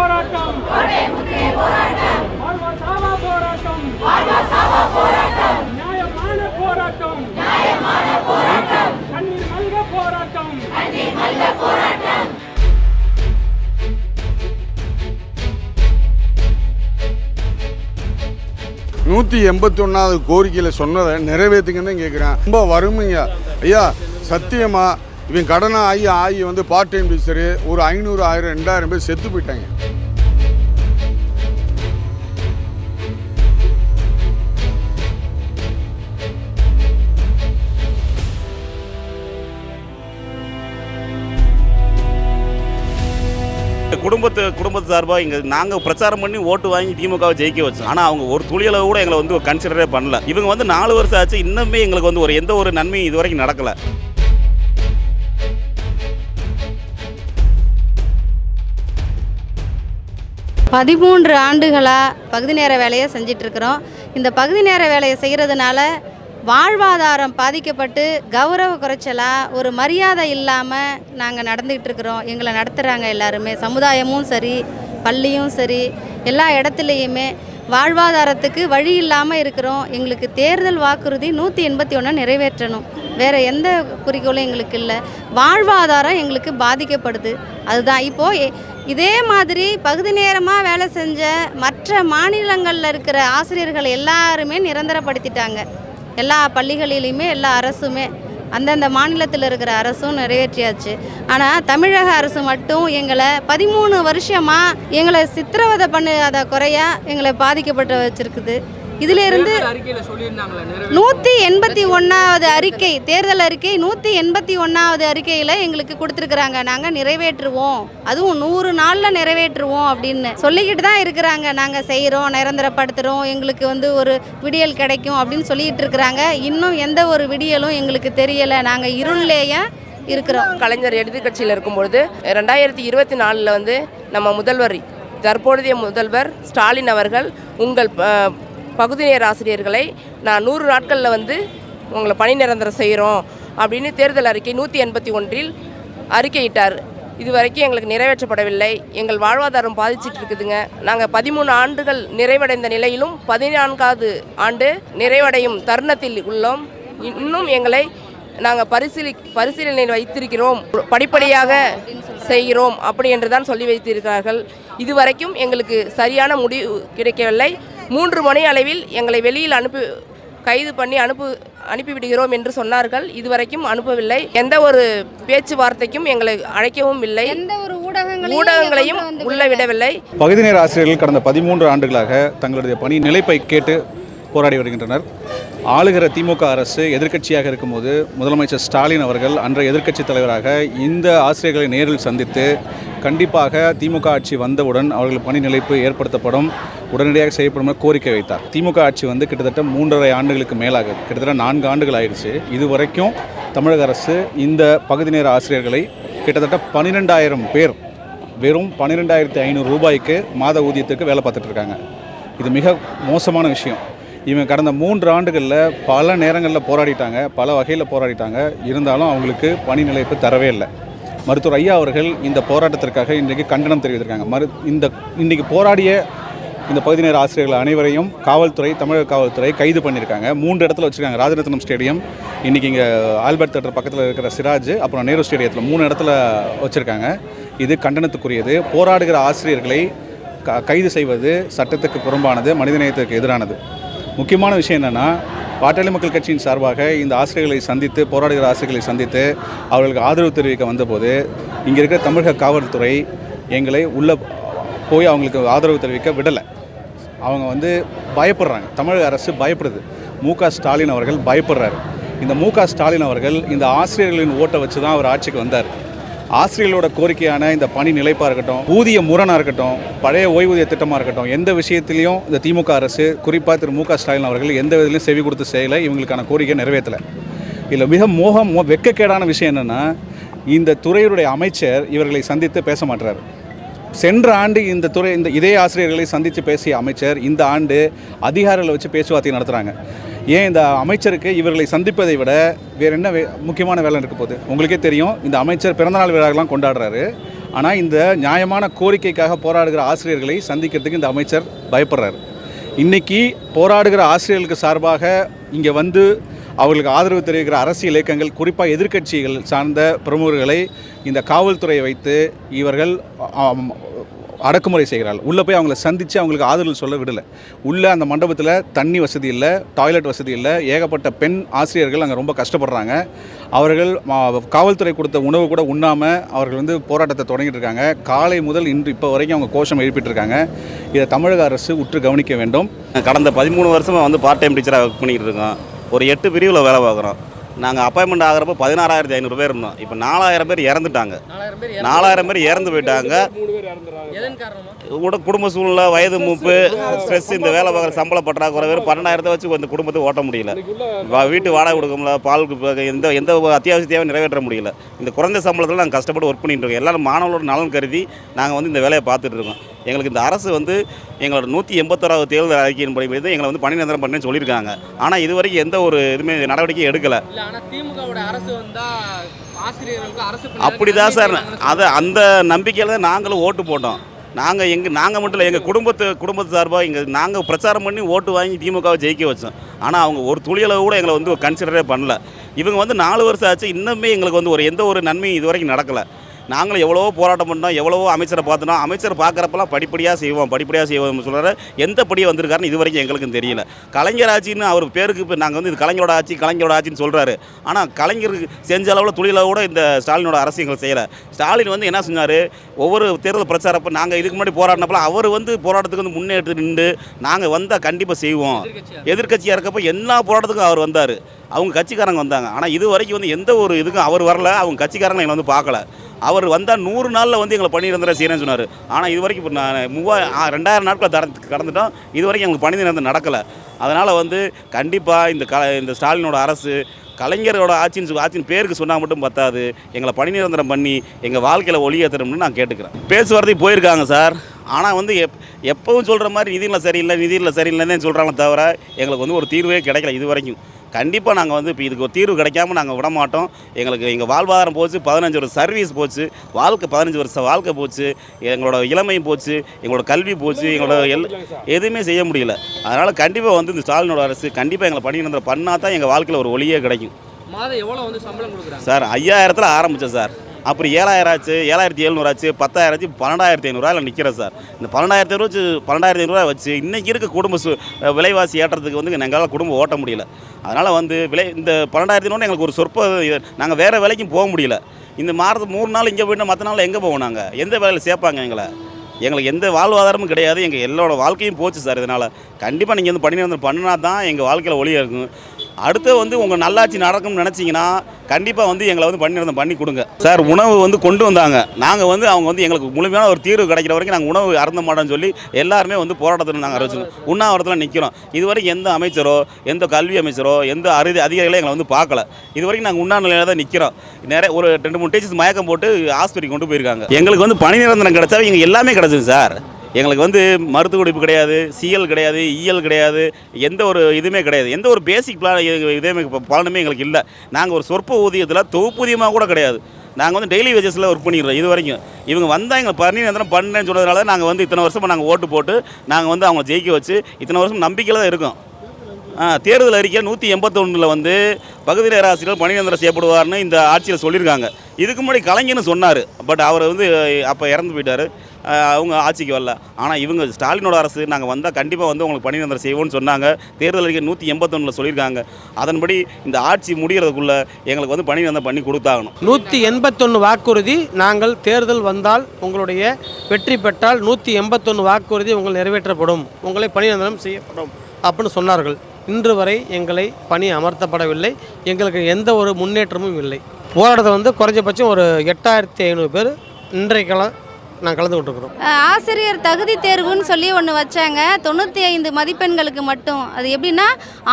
போராட்டம். வாழ்வா சாவா போராட்டம். நியாயமான போராட்டம். கண்ணீர் மல்க போராட்டம். போராட்டம் நூற்றி எண்பத்தி ஒன்றாவது கோரிக்கையில் சொன்னதை நிறைவேற்றுங்கன்னு கேட்குறேன் ரொம்ப வறுமைங்க ஐயா சத்தியமாக இவன் கடனாக ஆகி ஆகி வந்து பார்ட் டைம் டீச்சரு ஒரு ஐநூறு ஆயிரம் ரெண்டாயிரம் பேர் செத்து போயிட்டாங்க. குடும்பத்து குடும்பத்து சார்பாக இங்கே நாங்கள் பிரச்சாரம் பண்ணி ஓட்டு வாங்கி திமுகவை ஜெயிக்க வச்சோம். ஆனால் அவங்க ஒரு துளியளவு கூட எங்களை வந்து கன்சிடரே பண்ணல. இவங்க வந்து நாலு வருஷம் ஆச்சு இன்னுமே எங்களுக்கு வந்து ஒரு எந்த ஒரு நன்மையும் இது வரைக்கும் நடக்கலை. பதிமூன்று ஆண்டுகளாக பகுதி நேர வேலையை செஞ்சிட்ருக்கிறோம் இந்த பகுதி நேர வேலையை செய்கிறதுனால வாழ்வாதாரம் பாதிக்கப்பட்டு கௌரவ குறைச்சலாக ஒரு மரியாதை இல்லாமல் நாங்கள் நடந்துக்கிட்டு இருக்கிறோம். எங்களை நடத்துகிறாங்க எல்லாருமே. சமுதாயமும் சரி பள்ளியும் சரி எல்லா இடத்துலையுமே வாழ்வாதாரத்துக்கு வழி இல்லாமல் இருக்கிறோம். எங்களுக்கு தேர்தல் வாக்குறுதி நூற்றி எண்பத்தி ஒன்று நிறைவேற்றணும். வேறு எந்த குறிக்கோளும் எங்களுக்கு இல்லை. வாழ்வாதாரம் எங்களுக்கு பாதிக்கப்படுது. அதுதான். இப்போது இதே மாதிரி பகுதி நேரமாக வேலை செஞ்ச மற்ற மாநிலங்களில் இருக்கிற ஆசிரியர்கள் எல்லாருமே நிரந்தரப்படுத்திட்டாங்க. எல்லா பள்ளிகளிலையுமே எல்லா அரசுமே அந்தந்த மாநிலத்தில் இருக்கிற அரசும் நிறைவேற்றியாச்சு. ஆனால் தமிழக அரசு மட்டும் எங்களை பதிமூணு வருஷமாக எங்களை சித்திரவதை பண்ணாத குறையாக எங்களை பாதிக்கப்பட்டு வச்சுருக்குது. இதுல இருந்து அறிக்கையில சொல்லியிருந்தாங்களே நிறைவே நூற்றி எண்பத்தி ஒன்றாவது அறிக்கை தேர்தல் அறிக்கை நூற்றி எண்பத்தி ஒன்றாவது அறிக்கையில் எங்களுக்கு கொடுத்துருக்குறாங்க. நாங்கள் நிறைவேற்றுவோம். அதுவும் நூறு நாளில் நிறைவேற்றுவோம் அப்படின்னு சொல்லிக்கிட்டு தான் இருக்கிறாங்க. நாங்கள் செய்கிறோம் நிரந்தரப்படுத்துகிறோம் எங்களுக்கு வந்து ஒரு விடியல் கிடைக்கும் அப்படின்னு சொல்லிக்கிட்டு இருக்கிறாங்க. இன்னும் எந்த ஒரு விடியலும் எங்களுக்கு தெரியலை. நாங்கள் இருள்லேயே இருக்கிறோம். கலைஞர் எதிர்க்கட்சியில் இருக்கும்பொழுது ரெண்டாயிரத்தி இருபத்தி நாலில் வந்து நம்ம முதல்வர் தற்பொழுதைய முதல்வர் ஸ்டாலின் அவர்கள் உங்கள் பகுதி நேர ஆசிரியர்களை நான் நூறு நாட்களில் வந்து உங்களை பணி நிரந்தரம் செய்கிறோம் அப்படின்னு தேர்தல் அறிக்கை நூற்றி எண்பத்தி ஒன்றில் அறிக்கையிட்டார். இதுவரைக்கும் எங்களுக்கு நிறைவேற்றப்படவில்லை. எங்கள் வாழ்வாதாரம் பாதிச்சிட்டு இருக்குதுங்க. நாங்கள் பதிமூணு ஆண்டுகள் நிறைவடைந்த நிலையிலும் பதினான்காவது ஆண்டு நிறைவடையும் தருணத்தில் உள்ளோம். இன்னும் எங்களை நாங்கள் பரிசீலி பரிசீலனையில் வைத்திருக்கிறோம். படிப்படியாக செய்கிறோம். அப்படி என்று தான் சொல்லி வைத்திருக்கிறார்கள். இதுவரைக்கும் எங்களுக்கு சரியான முடிவு கிடைக்கவில்லை. மூன்று மணி அளவில் எங்களை வெளியில் அனுப்பி கைது பண்ணி அனுப்பு அனுப்பிவிடுகிறோம் என்று சொன்னார்கள். இதுவரைக்கும் அனுப்பவில்லை. எந்த ஒரு பேச்சுவார்த்தைக்கும் எங்களை அழைக்கவும் இல்லை. எந்த ஒரு ஊடகங்களையும் ஊடகங்களையும் உள்ள விடவில்லை. பகுதி நேர ஆசிரியர்கள் கடந்த பதிமூன்று ஆண்டுகளாக தங்களுடைய பணி நிலைப்பை கேட்டு போராடி வருகின்றனர். ஆளுகிற திமுக அரசு எதிர்க்கட்சியாக இருக்கும்போது முதலமைச்சர் ஸ்டாலின் அவர்கள் அன்றைய எதிர்க்கட்சி தலைவராக இந்த ஆசிரியர்களை நேரில் சந்தித்து கண்டிப்பாக திமுக ஆட்சி வந்தவுடன் அவர்கள் பணி நிலைப்பு ஏற்படுத்தப்படும். உடனடியாக செய்யப்படும் கோரிக்கை வைத்தார். திமுக ஆட்சி வந்து கிட்டத்தட்ட மூன்றரை ஆண்டுகளுக்கு மேலாக கிட்டத்தட்ட நான்கு ஆண்டுகள் ஆயிடுச்சு. இதுவரைக்கும் தமிழக அரசு இந்த பகுதி நேர ஆசிரியர்களை கிட்டத்தட்ட பன்னிரெண்டாயிரம் பேர் வெறும் பன்னிரெண்டாயிரத்தி ஐநூறு ரூபாய்க்கு மாத ஊதியத்துக்கு வேலை பார்த்துட்டு இருக்காங்க. இது மிக மோசமான விஷயம். இவங்க கடந்த மூன்று ஆண்டுகளில் பல நேரங்களில் போராடிட்டாங்க பல வகையில் போராடிட்டாங்க. இருந்தாலும் அவங்களுக்கு பணி நிலைப்பு தரவே இல்லை. மருத்துவர் ஐயா அவர்கள் இந்த போராட்டத்திற்காக இன்றைக்கு கண்டனம் தெரிவித்திருக்காங்க. மரு இந்த இன்றைக்கி போராடிய இந்த பகுதி நேர ஆசிரியர்கள் அனைவரையும் காவல்துறை தமிழக காவல்துறை கைது பண்ணியிருக்காங்க. மூன்று இடத்துல வச்சுருக்காங்க. ராஜரத்னம் ஸ்டேடியம் இன்றைக்கி இங்கே ஆல்பர்ட் தேட்டர் பக்கத்தில் இருக்கிற சிராஜ் அப்புறம் நேரு ஸ்டேடியத்தில் மூணு இடத்துல வச்சுருக்காங்க. இது கண்டனத்துக்குரியது. போராடுகிற ஆசிரியர்களை க கைது செய்வது சட்டத்துக்கு புறம்பானது மனிதநேயத்திற்கு எதிரானது. முக்கியமான விஷயம் என்னென்னா பாட்டாளி மக்கள் கட்சியின் சார்பாக இந்த ஆசிரியர்களை சந்தித்து போராடுகிற ஆசிரியர்களை சந்தித்து அவர்களுக்கு ஆதரவு தெரிவிக்க வந்தபோது இங்கே இருக்கிற தமிழக காவல்துறை எங்களை உள்ளே போய் அவங்களுக்கு ஆதரவு தெரிவிக்க விடலை. அவங்க வந்து பயப்படுறாங்க. தமிழக அரசு பயப்படுது. மு க ஸ்டாலின் அவர்கள் பயப்படுறாரு. இந்த மு க ஸ்டாலின் அவர்கள் இந்த ஆசிரியர்களின் ஓட்டை வச்சு தான் அவர் ஆட்சிக்கு வந்தார். ஆசிரியர்களோட கோரிக்கையான இந்த பணி நிலைப்பாக இருக்கட்டும் ஊதிய முரணாக இருக்கட்டும் பழைய ஓய்வூதிய திட்டமாக இருக்கட்டும் எந்த விஷயத்திலையும் இந்த திமுக அரசு குறிப்பாக திரு மு க ஸ்டாலின் அவர்கள் எந்த விதத்திலையும் செவி கொடுத்து செய்யலை இவங்களுக்கான கோரிக்கை நிறைவேற்றலை. இதில் மிக மோகம் மோ- விஷயம் என்னென்னா இந்த துறையுடைய அமைச்சர் இவர்களை சந்தித்து பேச மாட்டார் சென்ற ஆண்டு இந்த துறை இந்த இதே ஆசிரியர்களை சந்தித்து பேசிய அமைச்சர் இந்த ஆண்டு அதிகாரிகளை வச்சு பேச்சுவார்த்தை நடத்துகிறாங்க ஏன் இந்த அமைச்சருக்கு இவர்களை சந்திப்பதை விட வேறு என்ன வே முக்கியமான வேலை இருக்க போகுது? உங்களுக்கே தெரியும் இந்த அமைச்சர் பிறந்தநாள் விழாக்கெல்லாம் கொண்டாடுறாரு. ஆனால் இந்த நியாயமான கோரிக்கைக்காக போராடுகிற ஆசிரியர்களை சந்திக்கிறதுக்கு இந்த அமைச்சர் பயப்படுறாரு. இன்னைக்கு போராடுகிற ஆசிரியர்களுக்கு சார்பாக இங்கே வந்து அவர்களுக்கு ஆதரவு தெரிவிக்கிற அரசியல் இயக்கங்கள் குறிப்பாக எதிர்க்கட்சிகள் சார்ந்த பிரமுகர்களை இந்த காவல்துறையை வைத்து இவர்கள் அடக்குமுறை செய்கிறார்கள் உள்ளே போய் அவங்கள சந்தித்து அவங்களுக்கு ஆதரவு சொல்ல விடலை. உள்ளே அந்த மண்டபத்தில் தண்ணி வசதி இல்லை டாய்லெட் வசதி இல்லை ஏகப்பட்ட பெண் ஆசிரியர்கள் அங்கே ரொம்ப கஷ்டப்படுறாங்க. அவர்கள் காவல்துறை கொடுத்த உணவு கூட உண்ணாமல் அவர்கள் வந்து போராட்டத்தை தொடங்கிட்டு இருக்காங்க. காலை முதல் இன்று இப்போ வரைக்கும் அவங்க கோஷம் எழுப்பிட்டு இருக்காங்க இதை தமிழக அரசு உற்று கவனிக்க வேண்டும். கடந்த பதிமூணு வருஷமாக வந்து பார்ட் டைம் டீச்சராக ஒர்க் பண்ணிக்கிட்டு இருக்கோம். ஒரு எட்டு பிரிவில் வேலை பார்க்குறோம். நாங்கள் அப்பாயின்மெண்ட் ஆகிறப்ப பதினாறாயிரத்தி ஐநூறு பேர் இருந்தோம். இப்போ நாலாயிரம் பேர் இறந்துட்டாங்க. நாலாயிரம் பேர் இறந்து போயிட்டாங்க. கூட குடும்ப சூழ்நிலை வயது மூப்பு ஸ்ட்ரெஸ் இந்த வேலை பார்க்குற சம்பள பற்றாக்குறை வெறும் பன்னெண்டாயிரத்தை வச்சு இந்த குடும்பத்தை ஓட்ட முடியல. வீட்டு வாடகை கொடுக்க முடியல பாலுக்கு ப- எந்த எந்த அத்தியாவசிய தேவை நிறைவேற்ற முடியல. இந்த குறைந்த சம்பளத்தில் நாங்கள் கஷ்டப்பட்டு ஒர்க் பண்ணிட்டு இருக்கோம். எல்லாரும் மாணவர்களோட நலன் கருதி நாங்கள் வந்து இந்த வேலையை பார்த்துட்டு இருக்கோம். எங்களுக்கு இந்த அரசு வந்து எங்களோட நூற்றி எண்பத்தோராவது தேர்தல் அறிக்கையின் படி வந்து எங்களை வந்து பணி நிரந்தரம் பண்ணேன்னு சொல்லியிருக்காங்க. ஆனால் இது வரைக்கும் எந்த ஒரு இதுவுமே நடவடிக்கையும் எடுக்கலை. இல்ல ஆனா திமுகவோட அரசு வந்தா ஆசிரியர்களுக்கு அரசு பணியாளர்களுக்கு அப்படி தான் சார். அதை அந்த நம்பிக்கையில் தான் நாங்களும் ஓட்டு போட்டோம். நாங்கள் எங்கள் நாங்கள் மட்டும் இல்லை எங்கள் குடும்பத்து குடும்பத்து சார்பாக இங்கே நாங்கள் பிரச்சாரம் பண்ணி ஓட்டு வாங்கி திமுகவை ஜெயிக்க வச்சோம். ஆனால் அவங்க ஒரு துளியளவு கூட எங்களை வந்து கன்சிடரே பண்ணல. இவங்க வந்து நாலு வருஷம் ஆச்சு. இன்னுமே எங்களுக்கு வந்து ஒரு எந்த ஒரு நன்மையும் இது வரைக்கும் நடக்கலை. நாங்களும் எவ்வளவோ போராட்டம் பண்ணோம் எவ்வளவோ அமைச்சரை பார்த்தோம். அமைச்சர் பார்க்குறப்பெல்லாம் படிப்படியாக செய்வோம் படிப்படியாக செய்வோம் சொல்கிறாரு எந்த படியை வந்திருக்காருன்னு இது வரைக்கும் எங்களுக்கும் தெரியல. கலைஞர் ஆட்சின்னு அவர் பேருக்கு இப்போ நாங்கள் வந்து இது கலைஞரோட ஆட்சி கலைஞரோட ஆட்சின்னு சொல்கிறாரு ஆனால் கலைஞருக்கு செஞ்ச அளவில் துளியில் கூட இந்த ஸ்டாலினோட அரசு எங்களை செய்யலை. ஸ்டாலின் வந்து என்ன செஞ்சார் ஒவ்வொரு தேர்தல் பிரச்சாரப்போ நாங்கள் இதுக்கு முன்னாடி போராடினப்பெல்லாம் அவர் வந்து போராட்டத்துக்கு வந்து முன்னேற்று நின்று நாங்கள் வந்தால் கண்டிப்பாக செய்வோம். எதிர்க்கட்சியாக இருக்கப்போ எல்லா போராட்டத்துக்கும் அவர் வந்தார். அவங்க கட்சிக்காரங்க வந்தாங்க. ஆனால் இது வரைக்கும் வந்து எந்த ஒரு இதுக்கும் அவர் வரல அவங்க கட்சிக்காரங்க எங்களை வந்து பார்க்கல. அவர் வந்தால் நூறு நாளில் வந்து எங்களை பணி நிரந்தரம் சொன்னார். ஆனால் இது வரைக்கும் இப்போ நான் மூவாயிரம் ஆ, ரெண்டாயிரம் நாட்கள் தர கடந்துட்டோம். இது வரைக்கும் எங்களுக்கு பணி நிரந்தரம் நடக்கலை. அதனால் வந்து கண்டிப்பாக இந்த க இந்த ஸ்டாலினோட அரசு கலைஞரோட ஆட்சின்னு சொ- ஆட்சின்னு பேருக்கு சொன்னால் மட்டும் பத்தாது. எங்களை பணி நிரந்தரம் பண்ணி எங்கள் வாழ்க்கையில் ஒளியேற்றணும்னு நான் கேட்டுக்கிறேன். பேச்சுவார்த்தைக்கு போயிருக்காங்க சார். ஆனால் வந்து எப் எப்பவும் சொல்கிற மாதிரி நிதியில் சரியில்லை நிதியில் சரியில்லைன்னு சொல்கிறாங்களே தவிர எங்களுக்கு வந்து ஒரு தீர்வே கிடைக்கல இது வரைக்கும். கண்டிப்பாக நாங்கள் வந்து இப்போ இதுக்கு ஒரு தீர்வு கிடைக்காம நாங்கள் விட மாட்டோம் எங்களுக்கு எங்கள் வாழ்வாதாரம் போச்சு பதினஞ்சு வருஷம் சர்வீஸ் போச்சு வாழ்க்கை பதினஞ்சு வருஷம் வாழ்க்கை போச்சு எங்களோட இளமையும் போச்சு எங்களோட கல்வி போச்சு எங்களோட எல் எதுவுமே செய்ய முடியல. அதனால் கண்டிப்பாக வந்து இந்த ஸ்டாலினோட அரசு கண்டிப்பாக எங்களை பணி நிரந்தரம் பண்ணால் தான் எங்கள் வாழ்க்கையில் ஒரு ஒளியே கிடைக்கும். மாதம் எவ்வளவு வந்து சம்பளம் கொடுக்குறாங்க? சார் ஐயாயிரத்தில் ஆரம்பித்தேன் சார். அப்புறம் ஏழாயிரம் ஆச்சு ஏழாயிரத்தி எழுநூறு ஆச்சு பத்தாயிரம் ஆச்சு பன்னெண்டாயிரத்தி ஐநூறுரூவா நிற்கிறேன் சார். இந்த பன்னெண்டாயிரத்தி ஐநூறு வச்சு பன்னெண்டாயிரத்தி ஐநூறுரூவா வச்சு இன்றைக்கி இருக்க குடும்ப சு விலைவாசி ஏற்றத்துக்கு வந்து எங்களால் குடும்பம் ஓட்ட முடியல. அதனால் வந்து விலை இந்த பன்னெண்டாயிரத்தி ஐநூறு எங்களுக்கு ஒரு சொற்ப நாங்கள் வேறு வேலைக்கும் போக முடியல. இந்த மாதத்து மூணு நாள் இங்கே போயிட்டு மற்ற நாள் எங்கே போவோம் நாங்கள் எந்த வேலையில் சேர்ப்பாங்க எங்களை? எங்களுக்கு எந்த வாழ்வாதாரமும் கிடையாது. எங்கள் எல்லோட வாழ்க்கையும் போச்சு சார் இதனால். கண்டிப்பாக நீங்கள் வந்து பண்ணி வந்து பண்ணினா தான் எங்கள் வாழ்க்கையில் ஒளியாக இருக்கும் அடுத்து வந்து உங்கள் நல்லாட்சி நடக்கும்னு நினச்சிங்கன்னா கண்டிப்பாக வந்து எங்களை வந்து பண்ணி பண்ணி கொடுங்க. சார் உணவு வந்து கொண்டு வந்தாங்க. நாங்கள் வந்து அவங்க வந்து எங்களுக்கு முழுமையான ஒரு தீர்வு கிடைக்கிற வரைக்கும் நாங்கள் உணவு அறந்த மாட்டோம்னு சொல்லி எல்லாருமே வந்து போராட்டத்தில் நாங்கள் அறிவிச்சிருக்கோம் உண்ணாவிரத்தில் நிற்கிறோம் இது வரைக்கும் எந்த அமைச்சரோ எந்த கல்வி அமைச்சரோ எந்த அறுதி அதிகாரிகளோ எங்களை வந்து பார்க்கல. இது வரைக்கும் நாங்கள் உண்ணா நிலையில் தான் நிற்கிறோம் நிறைய ஒரு ரெண்டு மூணு டீச்சர்ஸ் மயக்கம் போட்டு ஆஸ்பத்திரி கொண்டு போயிருக்காங்க. எங்களுக்கு வந்து பணி நிரந்தரம் கிடைச்சா இங்கே எல்லாமே கிடச்சிது சார். எங்களுக்கு வந்து மருத்துவ குடிப்பு கிடையாது சிஎல் கிடையாது இஎல் கிடையாது எந்த ஒரு இதுவுமே கிடையாது. எந்த ஒரு பேசிக் பிளான் இதே பலனுமே எங்களுக்கு இல்லை. நாங்கள் ஒரு சொற்ப ஊதியத்தில் தொகுப்பூதியமாக கூட கிடையாது. நாங்கள் வந்து டெய்லி வேஜஸில் ஒர்க் பண்ணிடுறோம் இது வரைக்கும். இவங்க வந்தால் எங்களை பணி நிரந்தரம் பண்ணேன்னு சொன்னதுனால நாங்கள் வந்து இத்தனை வருஷமாக நாங்கள் ஓட்டு போட்டு நாங்கள் வந்து அவங்க ஜெயிக்க வச்சு இத்தனை வருஷம் நம்பிக்கையில் தான் இருக்கோம். தேர்தல் அறிக்கை நூற்றி எண்பத்தொன்னில் வந்து பகுதி நேர ஆசிரியர் பணி நிரந்தரம் செய்யப்படுவார்னு இந்த ஆட்சியில் சொல்லியிருக்காங்க. இதுக்கு முன்னாடி கலைஞர்னு சொன்னார். பட் அவர் வந்து அப்போ இறந்து போயிட்டார். அவங்க ஆட்சிக்கு வரல. ஆனால் இவங்க ஸ்டாலினோட அரசு நாங்கள் வந்தால் கண்டிப்பாக வந்து உங்களுக்கு பணி நிரந்தரம் செய்வோம்னு சொன்னாங்க. தேர்தல் அறிக்கை நூற்றி எண்பத்தொன்னில் சொல்லியிருக்காங்க. அதன்படி இந்த ஆட்சி முடிகிறதுக்குள்ளே எங்களுக்கு வந்து பணி நிரந்தரம் பண்ணி கொடுத்தாகணும். நூற்றி எண்பத்தொன்று வாக்குறுதி நாங்கள் தேர்தல் வந்தால் உங்களுடைய வெற்றி பெற்றால் நூற்றி எண்பத்தொன்று வாக்குறுதி உங்கள் நிறைவேற்றப்படும். உங்களை பணி நிரந்தரம் செய்யப்படும் அப்படின்னு சொன்னார்கள். இன்று வரை எங்களை பணி அமர்த்தப்படவில்லை. எங்களுக்கு எந்த ஒரு முன்னேற்றமும் இல்லை. போராட்டத்தை வந்து குறைஞ்சபட்சம் ஒரு எட்டாயிரத்தி ஐநூறு பேர் இன்றைக்கெல்லாம் நாங்கள் கலந்து கொண்டிருக்கிறோம் ஆசிரியர் தகுதி தேர்வுன்னு சொல்லி ஒன்று வச்சாங்க. தொண்ணூற்றி ஐந்து மதிப்பெண்களுக்கு மட்டும். அது எப்படின்னா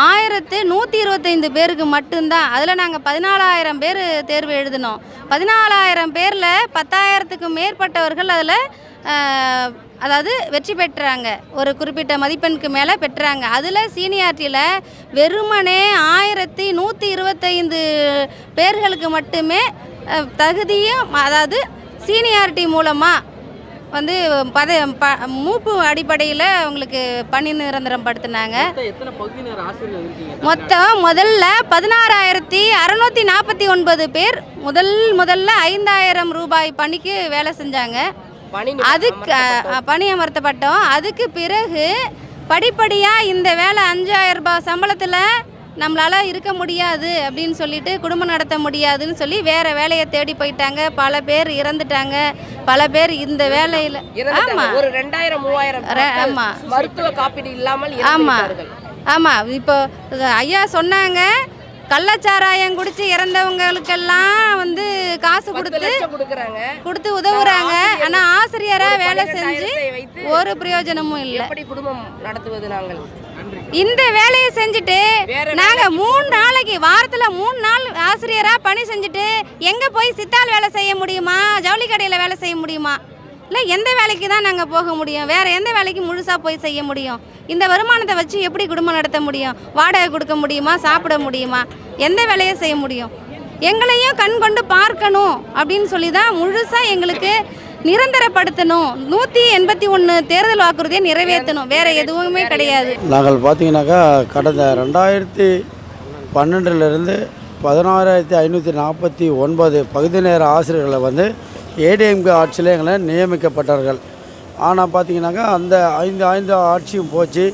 ஆயிரத்து நூற்றி இருபத்தைந்து பேருக்கு மட்டும்தான். அதில் நாங்கள் பதினாலாயிரம் பேர் தேர்வு எழுதினோம். பதினாலாயிரம் பேரில் பத்தாயிரத்துக்கு மேற்பட்டவர்கள் அதில் அதாவது வெற்றி பெற்றாங்க. ஒரு குறிப்பிட்ட மதிப்பெண்க்கு மேலே பெற்றாங்க. அதில் சீனியாரிட்டியில் வெறுமனே ஆயிரத்தி நூற்றி இருபத்தைந்து பேர்களுக்கு மட்டுமே தகுதியும் அதாவது சீனியாரிட்டி மூலமாக வந்து பத ப மூப்பு அடிப்படையில் அவங்களுக்கு பணி நிரந்தரம் படுத்தினாங்க. மொத்தம் முதல்ல பதினாறாயிரத்தி அறநூற்றி நாற்பத்தி ஒன்பது பேர் முதல் முதல்ல ஐந்தாயிரம் ரூபாய் பணிக்கு வேலை செஞ்சாங்க. அதுக்கு பணி அமர்த்தப்பட்டோம். அதுக்கு பிறகு படிப்படியாக இந்த வேலை அஞ்சாயிரம் ரூபாய் சம்பளத்தில் நம்மளால் இருக்க முடியாது அப்படின்னு சொல்லிட்டு குடும்பம் நடத்த முடியாதுன்னு சொல்லி வேற வேலையை தேடி போயிட்டாங்க. பல பேர் இறந்துட்டாங்க. பல பேர் இந்த வேலையில். ஆமாம் ஒரு ரெண்டாயிரம் மூவாயிரம் ர- மக்கள் ஆமா. மருத்துவ காப்பீடு இல்லாமல் ஆமாம். ஆமாம் இப்போ ஐயா சொன்னாங்க கள்ளச்சாராயம் குடிச்சு இறந்தவங்களுக்கெல்லாம் வந்து காசு கொடுத்து கொடுத்து உதவுறாங்க. ஆசிரியர் ஆசிரியராக ஒரு வேலை செஞ்சு ஒரு பிரயோஜனமும் இல்லை. குடும்பம் நடத்துவது நாங்கள்? இந்த வேலையை செஞ்சுட்டு நாங்க மூணு நாளைக்கு வாரத்துல மூணு நாள் ஆசிரியரா பணி செஞ்சுட்டு எங்க போய் சித்தாள் வேலை செய்ய முடியுமா? ஜவுளி கடையில வேலை செய்ய முடியுமா? இல்லை எந்த வேலைக்கு தான் நாங்கள் போக முடியும்? வேற எந்த வேலைக்கு முழுசாக போய் செய்ய முடியும்? இந்த வருமானத்தை வச்சு எப்படி குடும்பம் நடத்த முடியும்? வாடகை கொடுக்க முடியுமா? சாப்பிட முடியுமா? எந்த வேலையை செய்ய முடியும்? எங்களையும் கண் கொண்டு பார்க்கணும் அப்படின்னு சொல்லி தான் முழுசாக எங்களுக்கு நிரந்தரப்படுத்தணும். நூற்றி எண்பத்தி ஒன்று தேர்தல் வாக்குறுதியை நிறைவேற்றணும். வேற எதுவுமே கிடையாது. நாங்கள் பார்த்தீங்கன்னாக்கா கடந்த ரெண்டாயிரத்தி பன்னெண்டுலேருந்து பதினாறாயிரத்தி ஐநூற்றி நாற்பத்தி ஒன்பது பகுதி நேர ஆசிரியர்களை வந்து ஏடிஎம்கே ஆட்சியில் எங்களை நியமிக்கப்பட்டார்கள். ஆனால் பார்த்தீங்கன்னாக்கா அந்த ஐந்து ஐந்து ஆட்சியும் போச்சு.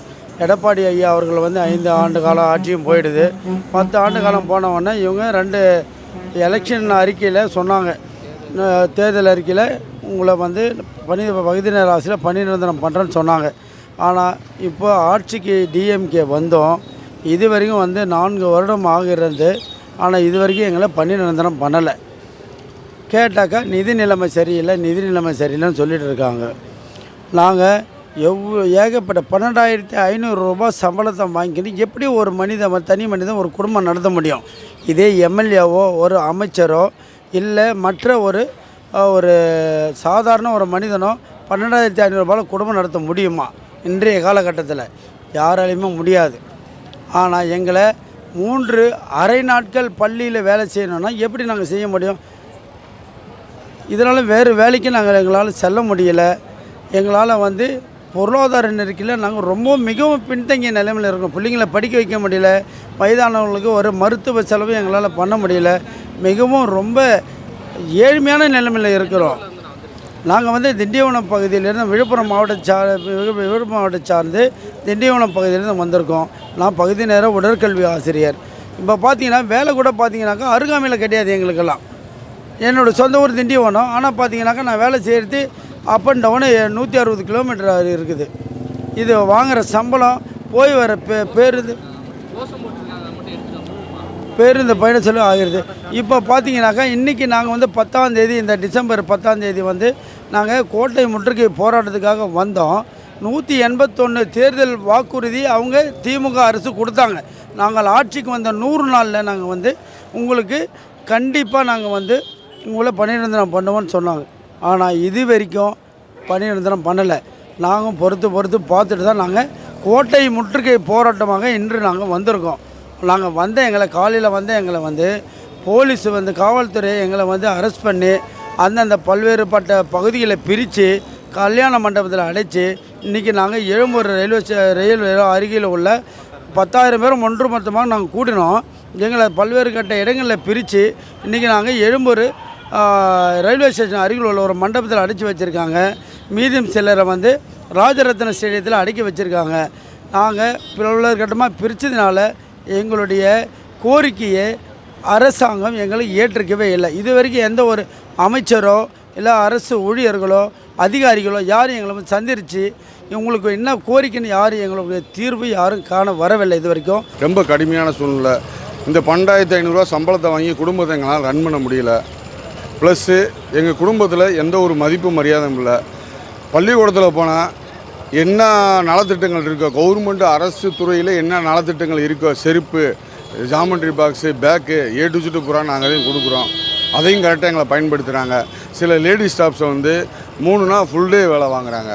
எடப்பாடி ஐயா அவர்கள் வந்து ஐந்து ஆண்டு காலம் ஆட்சியும் போயிடுது. பத்து ஆண்டு காலம் போனவுடனே இவங்க ரெண்டு எலெக்ஷன் அறிக்கையில் சொன்னாங்க. தேர்தல் அறிக்கையில் உங்களை வந்து பணி பகுதி நேர ஆசிரியர் பணி நிரந்தரம் பண்ணுறேன்னு சொன்னாங்க. ஆனால் இப்போ ஆட்சிக்கு டிஎம்கே வந்தோம். இது வரைக்கும் வந்து நான்கு வருடம் ஆகிறது ஆனால் இது வரைக்கும் எங்களை பணி நிரந்தரம் பண்ணலை. கேட்டாக்கா நிதி நிலைமை சரியில்லை நிதி நிலைமை சரியில்லைன்னு சொல்லிட்டு இருக்காங்க. நாங்கள் எவ்வளோ ஏகப்பட்ட பன்னெண்டாயிரத்தி ஐநூறுரூபா சம்பளத்தை வாங்கிக்கிட்டு எப்படி ஒரு மனிதன் தனி மனிதன் ஒரு குடும்பம் நடத்த முடியும்? இதே எம்எல்ஏவோ ஒரு அமைச்சரோ இல்லை மற்ற ஒரு ஒரு சாதாரண ஒரு மனிதனோ பன்னெண்டாயிரத்தி ஐநூறுரூபாவில் குடும்பம் நடத்த முடியுமா? இன்றைய காலகட்டத்தில் யாராலையுமே முடியாது. ஆனால் எங்களை மூன்று அரை நாட்கள் பள்ளியில் வேலை செய்யணும்னா எப்படி நாங்கள் செய்ய முடியும்? இதனால் வேறு வேலைக்கு நாங்கள் எங்களால் செல்ல முடியலை. எங்களால் வந்து பொருளாதார நெருக்கில் நாங்கள் ரொம்ப மிகவும் பின்தங்கிய நிலைமையில் இருக்கோம். பிள்ளைங்களை படிக்க வைக்க முடியல. வயதானவங்களுக்கு ஒரு மருத்துவ செலவு எங்களால் பண்ண முடியல. மிகவும் ரொம்ப ஏழ்மையான நிலைமையில் இருக்கிறோம். நாங்கள் வந்து திண்டிவனம் பகுதியிலேருந்து விழுப்புரம் மாவட்ட சா விழுப்புரம் மாவட்டம் சார்ந்து திண்டிவனம் பகுதியிலேருந்து வந்திருக்கோம். நான் பகுதி நேரம் உடற்கல்வி ஆசிரியர். இப்போ பார்த்தீங்கன்னா வேலை கூட பார்த்தீங்கன்னாக்கா அருகாமையில் கிடையாது எங்களுக்கெல்லாம். என்னோடய சொந்த ஊர் திண்டிவனம். ஆனால் பார்த்தீங்கன்னாக்கா நான் வேலை செய்கிறது அப் அண்ட் டவுனு நூற்றி அறுபது கிலோமீட்டர் இருக்குது. இது வாங்குகிற சம்பளம் போய் வர பே பேருந்து. பேருந்து பயண செலவு ஆகிறது. இப்போ பார்த்தீங்கன்னாக்கா இன்றைக்கி நாங்கள் வந்து பத்தாந்தேதி இந்த டிசம்பர் பத்தாந்தேதி வந்து நாங்கள் கோட்டை முற்றுகை போராட்டத்துக்காக வந்தோம். நூற்றி எண்பத்தொன்று தேர்தல் வாக்குறுதி அவங்க திமுக அரசு கொடுத்தாங்க. நாங்கள் ஆட்சிக்கு வந்த நூறு நாளில் நாங்கள் வந்து உங்களுக்கு கண்டிப்பாக நாங்கள் வந்து உங்களை பணிநிரந்தனம் பண்ணுவோம்னு சொன்னாங்க. ஆனால் இது வரைக்கும் பணிநிரந்தனம் பண்ணலை. நாங்கள் பொறுத்து பொறுத்து பார்த்துட்டு தான் நாங்கள் கோட்டை முற்றுகை போராட்டமாக இன்று நாங்கள் வந்திருக்கோம். நாங்கள் வந்த எங்களை காலையில் வந்த எங்களை வந்து போலீஸ் வந்து காவல்துறை எங்களை வந்து அரெஸ்ட் பண்ணி அந்தந்த பல்வேறுபட்ட பகுதிகளை பிரித்து கல்யாண மண்டபத்தில் அடைச்சி இன்றைக்கி நாங்கள் எழும்பூர் ரயில்வே ஸ்டே ரயில் அருகில் உள்ள பத்தாயிரம் பேரும் ஒன்று மொத்தமாக நாங்கள் கூட்டினோம் எங்களை பல்வேறு கட்ட இடங்களில் பிரித்து இன்றைக்கி நாங்கள் எழும்பூர் ரயில்வே ஸ்டேஷன் அருகில் உள்ள ஒரு மண்டபத்தில் அடைச்சி வச்சுருக்காங்க. மீதியும் சிலரை வந்து ராஜரத்ன ஸ்டேடியத்தில் அடக்கி வச்சுருக்காங்க. நாங்கள் பல்வேறு கட்டமாக பிரித்ததுனால எங்களுடைய கோரிக்கையை அரசாங்கம் எங்களை ஏற்றுக்கவே இல்லை. இது வரைக்கும் எந்த ஒரு அமைச்சரோ இல்லை அரசு ஊழியர்களோ அதிகாரிகளோ யாரும் எங்களை வந்து இவங்களுக்கு என்ன கோரிக்கைன்னு யாரும் எங்களுடைய தீர்வு யாரும் காண வரவில்லை இது வரைக்கும் ரொம்ப கடுமையான சூழ்நிலை. இந்த பன்னெண்டாயிரத்தி ஐநூறுரூவா சம்பளத்தை வாங்கி குடும்பத்தை எங்களால் ரன் பண்ண முடியல. ப்ளஸ்ஸு எங்கள் குடும்பத்தில் எந்த ஒரு மதிப்பு மரியாதையும் இல்லை. பள்ளிக்கூடத்தில் போனால் என்ன நலத்திட்டங்கள் இருக்கோ கவர்மெண்ட் அரசு துறையில் என்ன நலத்திட்டங்கள் இருக்கோ செருப்பு geometry box bag A to Z பூரா நாங்கள் அதையும் கொடுக்குறோம். அதையும் கரெக்டாக எங்களை பயன்படுத்துகிறாங்க சில லேடி ஸ்டாஃப்ஸை வந்து மூணு நாள் ஃபுல் டே வேலை வாங்குறாங்க.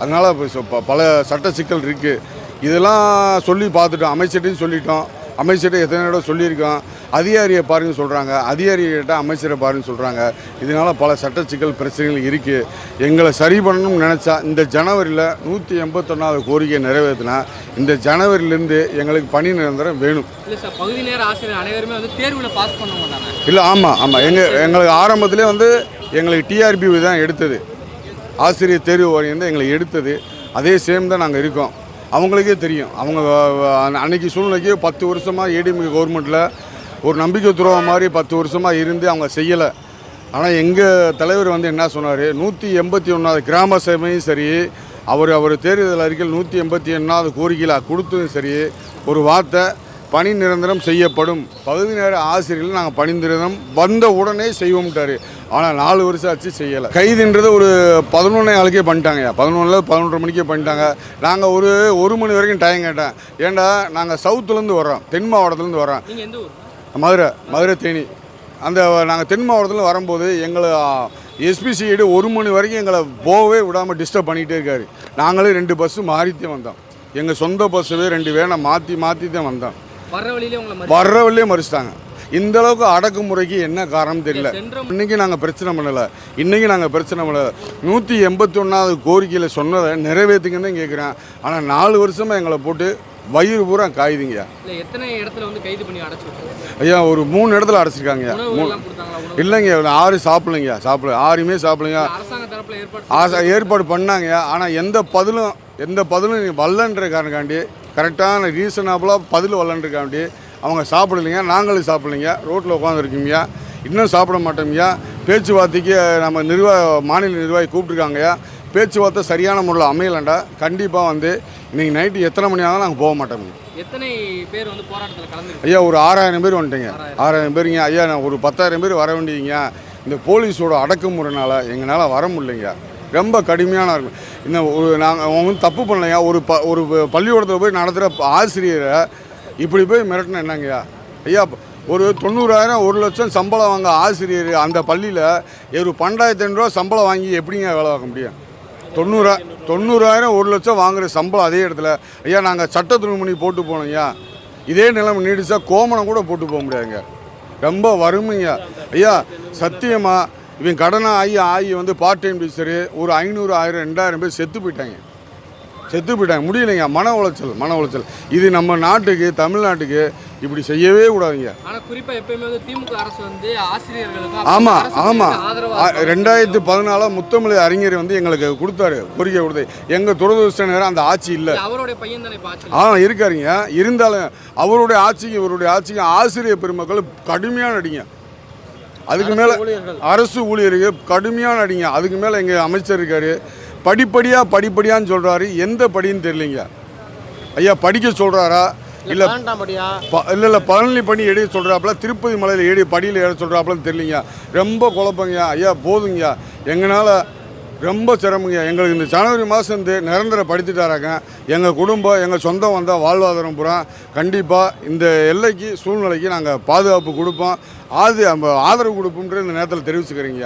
அதனால் இப்போ பல சட்ட சிக்கல் இருக்குது இதெல்லாம் சொல்லி பார்த்துட்டோம் அமைச்சர்கிட்டையும் சொல்லிட்டோம். அமைச்சர்கிட்ட எத்தனை தடவை சொல்லியிருக்கோம். அதிகாரியை பாருங்க சொல்கிறாங்க அதிகாரியை கேட்டால் அமைச்சரை பாருங்க சொல்கிறாங்க இதனால் பல சட்ட சிக்கல் பிரச்சனைகள் இருக்குது எங்களை சரி பண்ணணும்னு நினச்சா இந்த ஜனவரியில் நூற்றி எண்பத்தொன்னாவது கோரிக்கையை நிறைவேற்றினா இந்த ஜனவரியிலேருந்து எங்களுக்கு பணி நிரந்தரம் வேணும். இல்லை சார் பகுதி நேர ஆசிரியர் அனைவருமே வந்து தேர்வில் பாஸ் பண்ண மாட்டாங்க இல்லை ஆமாம் ஆமாம் எங்கள் எங்களுக்கு ஆரம்பத்திலே வந்து எங்களுக்கு டிஆர்பி தான் எடுத்தது. ஆசிரியர் தேர்வு வாரியம் தான் எங்களை எடுத்தது. அதே சேம் தான் நாங்கள் இருக்கோம். அவங்களுக்கே தெரியும். அவங்க அன்னைக்கு சூழ்நிலைக்கு பத்து வருஷமாக ஏடிஎம்கே கவர்மெண்ட்டில் ஒரு நம்பிக்கை துரோகம் மாதிரி பத்து வருஷமாக இருந்து அவங்க செய்யலை. ஆனால் எங்கள் தலைவர் வந்து என்ன சொன்னார்? நூற்றி எண்பத்தி ஒன்றாவது கிராம சபையும் சரி அவர் அவர் தேர்தல் அறிக்கையில் நூற்றி எண்பத்தி ஒன்றாவது கோரிக்கையில் கொடுத்ததும் சரி ஒரு வார்த்தை பணி நிரந்தரம் செய்யப்படும். பகுதி நேர ஆசிரியர்கள் நாங்கள் பணி நிரந்தரம் வந்த உடனே செய்வோம்ட்டாரு ஆனால் நாலு வருஷம் ஆச்சு செய்யலை. கைதுன்றது ஒரு பதினொன்னே நாளுக்கே பண்ணிட்டாங்கய்யா. பதினொன்றில் பதினொன்றரை மணிக்கே பண்ணிட்டாங்க. நாங்கள் ஒரு ஒரு மணி வரைக்கும் டைம் கேட்டேன். ஏன்டா நாங்கள் சவுத்துலேருந்து வர்றோம். தென் மாவட்டத்துலேருந்து வர்றோம். மதுரை மதுரை தேனி. அந்த நாங்கள் தென் மாவட்டத்தில் வரும்போது எங்களை எஸ்பிசிஐடி ஒரு மணி வரைக்கும் எங்களை போகவே விடாமல் டிஸ்டர்ப் பண்ணிகிட்டே இருக்காரு. நாங்களே ரெண்டு பஸ்ஸு மாறித்தான் வந்தோம். எங்கள் சொந்த பஸ்ஸுவே ரெண்டு வேனை மாற்றி மாற்றி தான் வந்தோம். வர்ற வழியிலே மறிச்சிட்டாங்க. இந்த அளவுக்கு அடக்குமுறைக்கு என்ன காரணம் தெரியல. இன்னைக்கு நாங்கள் பிரச்சனை பண்ணலை. இன்னைக்கு நாங்கள் பிரச்சனை பண்ணலை. நூற்றி எண்பத்தி ஒன்றாவது கோரிக்கையில் சொன்னதை நிறைவேற்றுங்கன்னு தான் கேட்குறேன் ஆனால் நாலு வருஷமாக எங்களை போட்டு வயிறு பூரா காயுதுங்கய்யா இல்லை எத்தனை இடத்துல வந்து கைது பண்ணி அடைச்சு விட்டாங்க? ஐயா ஒரு மூணு இடத்துல உணவு இல்லைங்க ஆறு சாப்பிடலைங்க. சாப்பிடல. ஆறுமே சாப்பிடலைங்க. அரசாங்க ஏற்பாடு பண்ணாங்க. ஆனால் எந்த பதிலும் எந்த பதிலும் வரலன்ற காரணக்காண்டி கரெக்டான ரீசனபுளாக பதில் வரலன்றக்காண்டி அவங்க சாப்பிடலைங்க நாங்களும் சாப்பிடலைங்க. ரோட்டில் உட்காந்துருக்கீங்க இன்னும் சாப்பிட மாட்டோம்யா. பேச்சுவார்த்தைக்கு நம்ம நிர்வாக மாநில நிர்வாகி கூப்பிட்ருக்காங்கய்யா பேச்சுவார்த்தை சரியான முறையில் அமையலண்டா. கண்டிப்பாக வந்து இன்னைக்கு நைட்டு எத்தனை மணி ஆனாலும் நாங்கள் போக மாட்டோம் எத்தனை பேர் வந்து போராட்டத்தில் கலந்து ஐயா ஒரு ஆறாயிரம் பேர் வந்துட்டீங்க. ஆறாயிரம். பேருங்க. ஐயா நான் ஒரு பத்தாயிரம் பேர் வர வேண்டியங்க இந்த போலீஸோட அடக்குமுறைனால எங்களால் வர முடியலைங்க. ரொம்ப கடுமையான இருக்கும் இந்த ஒரு நாங்கள் அவங்க வந்து தப்பு பண்ணலையா? ஒரு ப ஒரு பள்ளிக்கூடத்தில் போய் நடத்துகிற ஆசிரியரை இப்படி போய் மிரட்டினா என்னங்கய்யா? ஐயா ஒரு தொண்ணூறாயிரம் ஒரு லட்சம் சம்பளம் வாங்க ஆசிரியர் அந்த பள்ளியில் ஒரு பன்னெண்டாயிரத்தி ஐநூறுரூவா சம்பளம் வாங்கி எப்படிங்க வேலை பார்க்க முடியும்? தொண்ணூறா தொண்ணூறாயிரம் ஒரு லட்சம் வாங்குகிற சம்பளம் அதே இடத்துல. ஐயா நாங்கள் சட்ட துணிமணி போட்டு போனோம் ஐயா. இதே நிலைமை நீடிச்சா கோமணம் கூட போட்டு போக முடியாதுங்க. ரொம்ப வறுமைங்க. ஐயா சத்தியமாக இவன் கடனாக ஆகி ஆகி வந்து பார்ட் டைம் டீச்சரு ஒரு ஐநூறு ஆயிரம் ரெண்டாயிரம் பேர் செத்து போயிட்டாங்க. செத்து போயிட்டாங்க. முடியலைங்க. மன உளைச்சல் மன உளைச்சல். இது நம்ம நாட்டுக்கு தமிழ்நாட்டுக்கு இப்படி செய்யவே கூடாதுங்க. ஆனா குறிப்பா எப்பயுமே வந்து திமுக அரசு வந்து ஆசிரியர்களுக்கு ஆமாம் ஆமாம் ரெண்டாயிரத்தி பதினாலில் முத்தமிழ் அறிஞர் வந்து எங்களுக்கு கொடுத்தாரு கோரிக்கை கொடுத்து எங்கள் துரதிருஷ்ட நேரம் அந்த ஆட்சி இல்லை. அவருடைய பையன் தானே ஆ இருக்காருங்க. இருந்தாலும் அவருடைய ஆட்சிக்கு இவருடைய ஆட்சிக்கு ஆசிரியர் பெருமக்கள் கடுமையான அடிங்க அதுக்கு மேலே அரசு ஊழியருக்கு கடுமையான அடிங்க அதுக்கு மேலே எங்கள் அமைச்சர் இருக்காரு. படிப்படியாக படிப்படியான்னு சொல்கிறாரு எந்த படின்னு தெரியலைங்க. ஐயா படிக்க சொல்கிறாரா இல்லை இல்லை இல்லை பழனி பண்ணி எடுக்க சொல்கிறாப்புல திருப்பதி மலையில் ஏறி படியில் ஏற சொல்கிறாப்புலன்னு தெரியலிங்க. ரொம்ப குழப்பங்கய்யா ஐயா போதுங்கய்யா எங்களால் ரொம்ப சிரமங்க. எங்களுக்கு இந்த ஜனவரி மாதம் வந்து நிரந்தர படுத்திட்டாராங்க. எங்கள் குடும்பம் எங்கள் சொந்தம் வந்தால் வாழ்வாதாரம் பூரா. கண்டிப்பாக இந்த எல்லைக்கு சூழ்நிலைக்கு நாங்கள் பாதுகாப்பு கொடுப்போம். ஆது ஆதரவு கொடுப்போம்ன்ற இந்த நேரத்தில் தெரிவிச்சுக்கிறீங்க